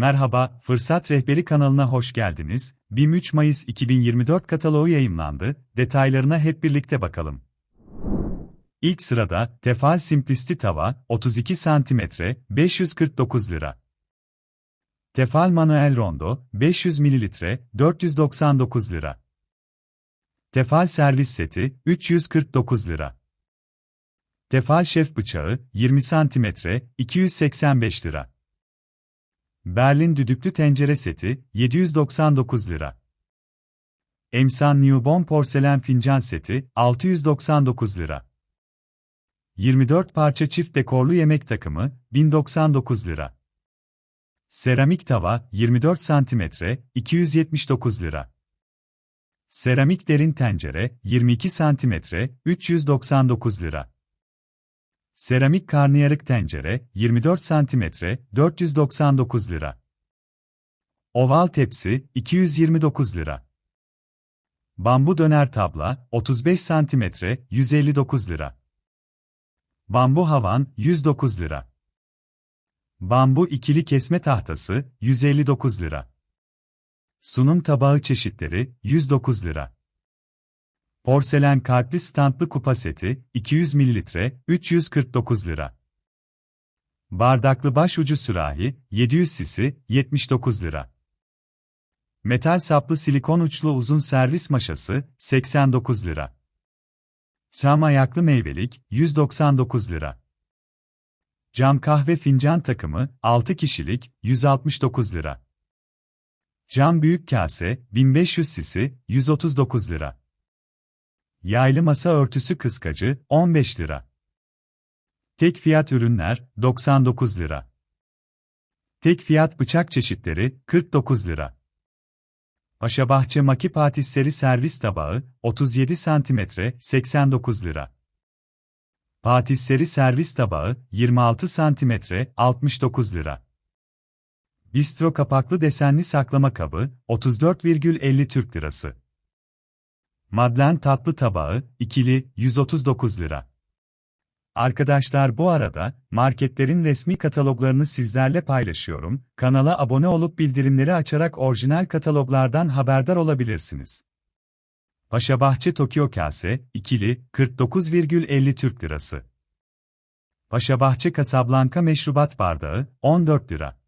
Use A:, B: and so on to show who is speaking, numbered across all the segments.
A: Merhaba, Fırsat Rehberi kanalına hoş geldiniz. BİM 3 Mayıs 2024 kataloğu yayımlandı. Detaylarına hep birlikte bakalım. İlk sırada Tefal Simplicity tava 32 cm 549 lira. Tefal Manuel Rondo 500 ml 499 lira. Tefal servis seti 349 lira. Tefal şef bıçağı 20 cm 285 lira. Berlin düdüklü tencere seti 799 lira. Emsan Newborn porselen fincan seti 699 lira. 24 parça çift dekorlu yemek takımı 1099 lira. Seramik tava 24 cm 279 lira. Seramik derin tencere 22 cm 399 lira. Seramik karnıyarık tencere 24 cm 499 lira. Oval tepsi 229 lira. Bambu döner tabla 35 cm 159 lira. Bambu havan 109 lira. Bambu ikili kesme tahtası 159 lira. Sunum tabağı çeşitleri 109 lira. Porselen kalpli standlı kupa seti 200 ml 349 lira. Bardaklı başucu sürahi 700 cc 79 lira. Metal saplı silikon uçlu uzun servis maşası 89 lira. Cam ayaklı meyvelik 199 lira. Cam kahve fincan takımı 6 kişilik 169 lira. Cam büyük kase 1500 cc 139 lira. Yaylı masa örtüsü kıskacı 15 lira. Tek fiyat ürünler 99 lira. Tek fiyat bıçak çeşitleri 49 lira. Paşabahçe Maki Patisserie servis tabağı 37 cm 89 lira. Patisserie servis tabağı 26 cm 69 lira. Bistro kapaklı desenli saklama kabı 34,50 Türk lirası. Madlen tatlı tabağı, ikili, 139 lira. Arkadaşlar bu arada, marketlerin resmi kataloglarını sizlerle paylaşıyorum, kanala abone olup bildirimleri açarak orijinal kataloglardan haberdar olabilirsiniz. Paşabahçe Tokyo Kase, ikili, 49,50 Türk Lirası. Paşabahçe Casablanca Meşrubat Bardağı, 14 lira.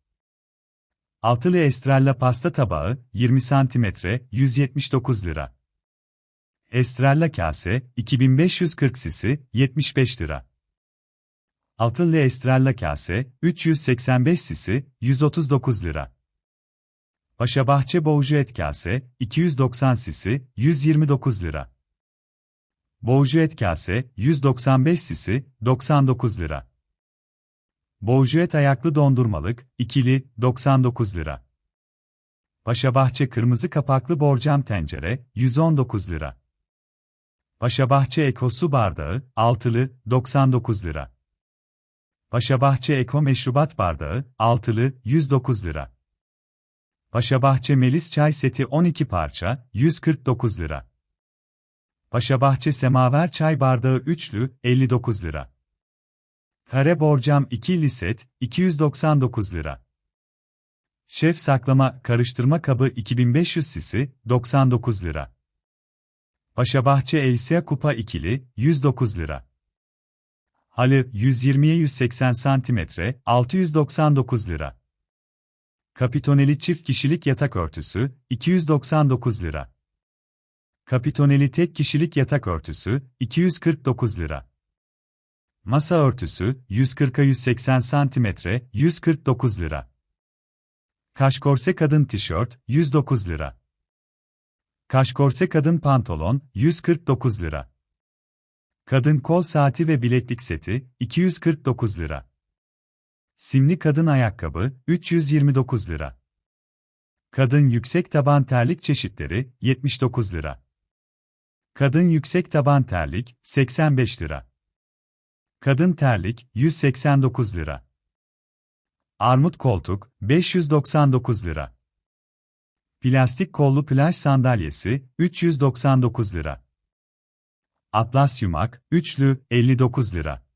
A: Altılı Estrella Pasta Tabağı, 20 cm, 179 lira. Estrella kase, 2540 sisi, 75 lira. Altılı Estrella kase, 385 sisi, 139 lira. Paşabahçe Boğucuet kase, 290 sisi, 129 lira. Boğucuet kase, 195 sisi, 99 lira. Boğucuet ayaklı dondurmalık, ikili, 99 lira. Paşabahçe kırmızı kapaklı borcam tencere, 119 lira. Paşabahçe Eko su bardağı, altılı, 99 lira. Paşabahçe Eko meşrubat bardağı, altılı, 109 lira. Paşabahçe Melis çay seti 12 parça, 149 lira. Paşabahçe Semaver çay bardağı üçlü, 59 lira. Kare borcam 2 set, 299 lira. Şef saklama karıştırma kabı 2500 sisi, 99 lira. Paşabahçe Elsia Kupa ikili, 109 lira. Halı, 120'ye 180 cm, 699 lira. Kapitoneli çift kişilik yatak örtüsü, 299 lira. Kapitoneli tek kişilik yatak örtüsü, 249 lira. Masa örtüsü, 140'a 180 cm, 149 lira. Kaşkorse kadın tişört, 109 lira. Kaşkorse kadın pantolon, 149 lira. Kadın kol saati ve bileklik seti, 249 lira. Simli kadın ayakkabı, 329 lira. Kadın yüksek taban terlik çeşitleri, 79 lira. Kadın yüksek taban terlik, 85 lira. Kadın terlik, 189 lira. Armut koltuk, 599 lira. Plastik kollu plaj sandalyesi, 399 lira. Atlas yumak, üçlü, 59 lira.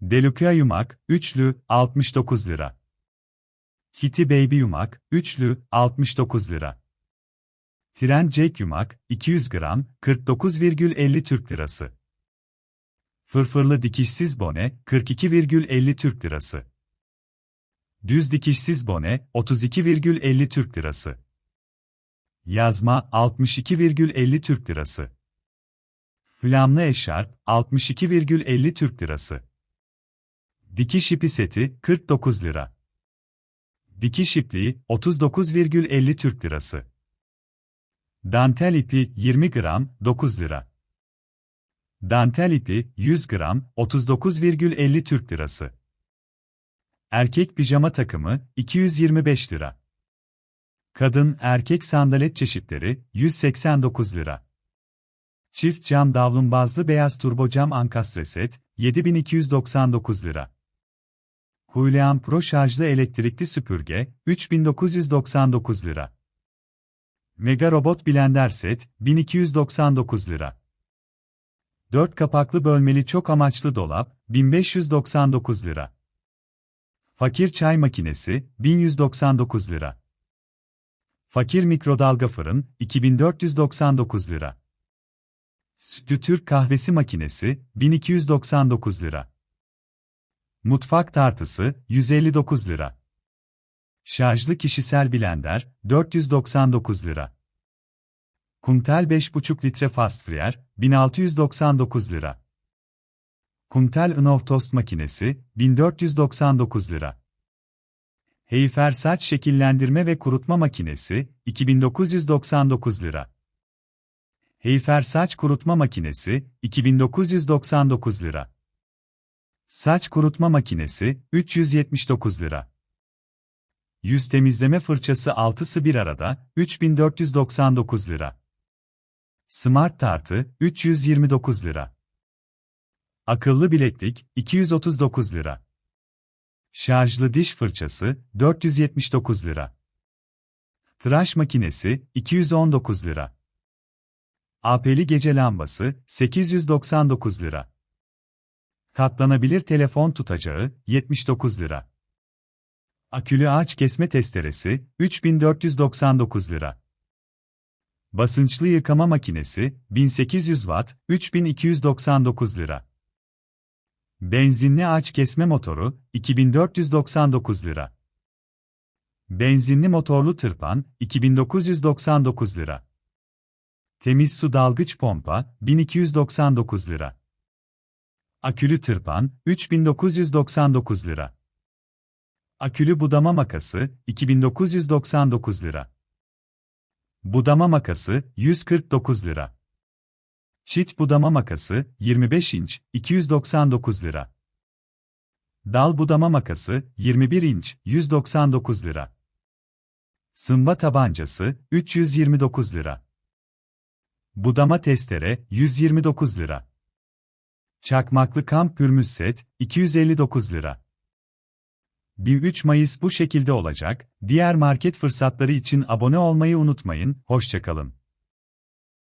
A: Delukya yumak, üçlü, 69 lira. Kitty Baby yumak, üçlü, 69 lira. Tren Jack yumak, 200 gram, 49,50 Türk lirası. Fırfırlı dikişsiz bone, 42,50 Türk lirası. Düz dikişsiz bone, 32,50 Türk lirası. Yazma, 62,50 Türk lirası. Flamlı eşarp, 62,50 Türk lirası. Dikiş ipi seti, 49 lira. Dikiş ipliği, 39,50 Türk lirası. Dantel ipi, 20 gram, 9 lira. Dantel ipi, 100 gram, 39,50 Türk lirası. Erkek pijama takımı, 225 lira. Kadın erkek sandalet çeşitleri, 189 lira. Çift cam davlumbazlı beyaz turbo cam ankastre set, 7299 lira. Houlihan Pro şarjlı elektrikli süpürge, 3999 lira. Mega Robot Blender Set, 1299 lira. 4 kapaklı bölmeli çok amaçlı dolap, 1599 lira. Fakir çay makinesi, 1199 lira. Fakir mikrodalga fırın, 2499 lira. Sütü Türk kahvesi makinesi, 1299 lira. Mutfak tartısı, 159 lira. Şarjlı kişisel blender, 499 lira. Kuntel 5,5 litre fast fryer, 1699 lira. Kuntel Inov tost makinesi, 1499 lira. Heyfer saç şekillendirme ve kurutma makinesi, 2999 lira. Heyfer saç kurutma makinesi, 2999 lira. Saç kurutma makinesi, 379 lira. Yüz temizleme fırçası altısı bir arada, 3499 lira. Smart tartı, 329 lira. Akıllı bileklik, 239 lira. Şarjlı diş fırçası, 479 lira. Tıraş makinesi, 219 lira. AP'li gece lambası, 899 lira. Katlanabilir telefon tutacağı, 79 lira. Akülü ağaç kesme testeresi, 3499 lira. Basınçlı yıkama makinesi, 1800 Watt, 3299 lira. Benzinli ağaç kesme motoru, 2499 lira. Benzinli motorlu tırpan, 2999 lira. Temiz su dalgıç pompa, 1299 lira. Akülü tırpan, 3999 lira. Akülü budama makası, 2999 lira. Budama makası, 149 lira. Çit budama makası, 25 inç, 299 lira. Dal budama makası, 21 inç, 199 lira. Sımba tabancası, 329 lira. Budama testere, 129 lira. Çakmaklı kamp pürmüz set, 259 lira. 1-3 Mayıs bu şekilde olacak, diğer market fırsatları için abone olmayı unutmayın, hoşçakalın.